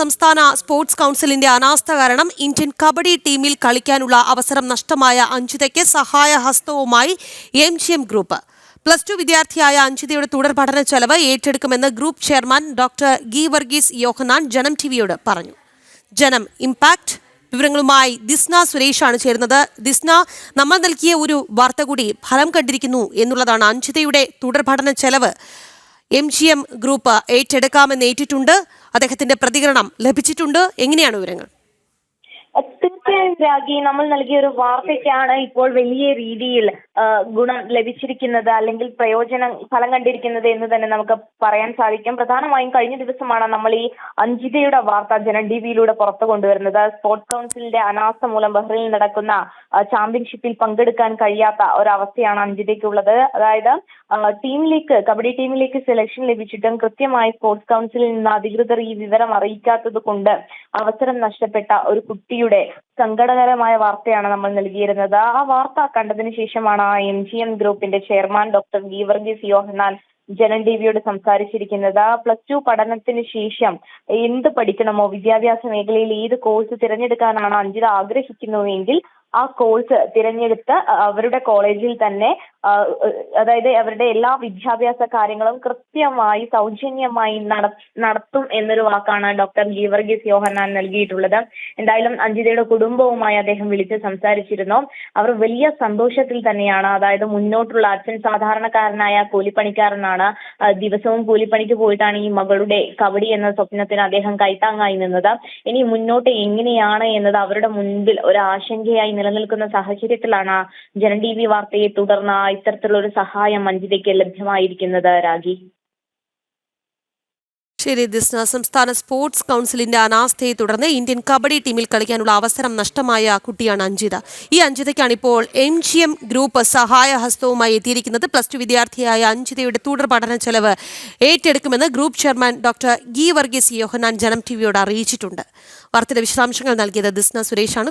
സംസ്ഥാന സ്പോർട്സ് കൗൺസിലിന്റെ അനാസ്ഥ കാരണം ഇന്ത്യൻ കബഡി ടീമിൽ കളിക്കാനുള്ള അവസരം നഷ്ടമായ അഞ്ജിതയ്ക്ക് സഹായഹസ്തവുമായി M G M group. Plus two വിദ്യാർത്ഥിയായ അഞ്ജിതയുടെ തുടർ പഠന ചെലവ് ഏറ്റെടുക്കുമെന്ന് group chairman doctor Gee Varghese Yohannan Janam ടിവിയോട് പറഞ്ഞു. ജനം ഇമ്പാക്ട്. വിവരങ്ങളുമായി ദിസ്ന സുരേഷാണ് ചേരുന്നത്. ദിസ്ന നമ്മൾ നൽകിയ ഒരു വാർത്ത കൂടി ഫലം കണ്ടിരിക്കുന്നു എന്നുള്ളതാണ് അഞ്ജിതയുടെ തുടർ പഠന ചെലവ്. എം ജി എം ഗ്രൂപ്പ് ഏറ്റെടുക്കാമെന്ന് ഏറ്റിട്ടുണ്ട്. അദ്ദേഹത്തിന്റെ പ്രതികരണം ലഭിച്ചിട്ടുണ്ട്. എങ്ങനെയാണ് വിവരങ്ങൾ? തീർച്ചയായും രാഗി നമ്മൾ നൽകിയ ഒരു വാർത്തയ്ക്കാണ് ഇപ്പോൾ വലിയ രീതിയിൽ ഗുണം ലഭിച്ചിരിക്കുന്നത് അല്ലെങ്കിൽ പ്രയോജനം ഫലം കണ്ടിരിക്കുന്നത് എന്ന് തന്നെ നമുക്ക് പറയാൻ സാധിക്കും. പ്രധാനമായും കഴിഞ്ഞ ദിവസമാണ് നമ്മൾ ഈ അഞ്ജിതയുടെ വാർത്ത ജനം ടി വിയിലൂടെ പുറത്തു കൊണ്ടുവരുന്നത്. സ്പോർട്സ് കൗൺസിലിന്റെ അനാസ്ഥ മൂലം ബഹ്റിനിൽ നടക്കുന്ന ചാമ്പ്യൻഷിപ്പിൽ പങ്കെടുക്കാൻ കഴിയാത്ത ഒരവസ്ഥയാണ് അഞ്ജിതയ്ക്കുള്ളത്. അതായത് ടീമിലേക്ക് കബഡി ടീമിലേക്ക് സെലക്ഷൻ ലഭിച്ചിട്ടും കൃത്യമായി സ്പോർട്സ് കൗൺസിലിൽ നിന്ന് അധികൃതർ ഈ വിവരം അറിയിക്കാത്തത് കൊണ്ട് അവസരം നഷ്ടപ്പെട്ട ഒരു കുട്ടിയുടെ സങ്കടകരമായ വാർത്തയാണ് നമ്മൾ നൽകിയിരുന്നത്. ആ വാർത്ത കണ്ടതിന് ശേഷമാണ് എം ജി എം ഗ്രൂപ്പിന്റെ ചെയർമാൻ ഡോക്ടർ ഗീവർഗീസ് യോഹനാൽ ജനൻ ടിവിയോട് സംസാരിച്ചിരിക്കുന്നത്. പ്ലസ് ടു പഠനത്തിന് ശേഷം എന്ത് പഠിക്കണമോ വിദ്യാഭ്യാസ മേഖലയിൽ ഏത് കോഴ്സ് തിരഞ്ഞെടുക്കാനാണ് അഞ്ജിത ആഗ്രഹിക്കുന്നുവെങ്കിൽ ആ കോഴ്സ് തിരഞ്ഞെടുത്ത് അവരുടെ കോളേജിൽ തന്നെ അതായത് അവരുടെ എല്ലാ വിദ്യാഭ്യാസ കാര്യങ്ങളും കൃത്യമായി സൗജന്യമായി നടത്തും എന്നൊരു വാക്കാണ് ഡോക്ടർ ഗീവർഗീസ് യോഹന്നാൻ നൽകിയിട്ടുള്ളത്. എന്തായാലും അഞ്ജിതയുടെ കുടുംബവുമായി അദ്ദേഹം വിളിച്ച് സംസാരിച്ചിരുന്നു. അവർ വലിയ സന്തോഷത്തിൽ തന്നെയാണ് അതായത് മുന്നോട്ടുള്ള അച്ഛൻ സാധാരണക്കാരനായ കൂലിപ്പണിക്കാരനാണ്. ദിവസവും കൂലിപ്പണിക്ക് പോയിട്ടാണ് ഈ മകളുടെ കബഡി എന്ന സ്വപ്നത്തിന് അദ്ദേഹം കൈത്താങ്ങായി നിന്നത്. ഇനി മുന്നോട്ട് എങ്ങനെയാണ് എന്നത് അവരുടെ മുൻപിൽ ഒരു ആശങ്കയായി നിലനിൽക്കുന്ന സാഹചര്യത്തിലാണ് ജനൻ ടി വി വാർത്തയെ തുടർന്ന് ഇത്തരത്തിലുള്ള ഒരു സഹായം മഞ്ജിതയ്ക്ക് ലഭ്യമായിരിക്കുന്നത് രാജി ശരി ദിസ്ന. സംസ്ഥാന സ്പോർട്സ് കൗൺസിലിന്റെ അനാസ്ഥയെ തുടർന്ന് ഇന്ത്യൻ കബഡി ടീമിൽ കളിക്കാനുള്ള അവസരം നഷ്ടമായ കുട്ടിയാണ് അഞ്ജിത. ഈ അഞ്ജിതയ്ക്കാണ് ഇപ്പോൾ എം ജി എം ഗ്രൂപ്പ് സഹായഹസ്തവുമായി എത്തിയിരിക്കുന്നത്. പ്ലസ് ടു വിദ്യാർത്ഥിയായ അഞ്ജിതയുടെ തുടർ പഠന ചെലവ് ഏറ്റെടുക്കുമെന്ന് group chairman doctor Gee Varghese Yohannan Janam ടിവിയോട് അറിയിച്ചിട്ടുണ്ട്. വാർത്തയുടെ വിശദാംശങ്ങൾ നൽകിയത് ദിസ്ന സുരേഷാണ്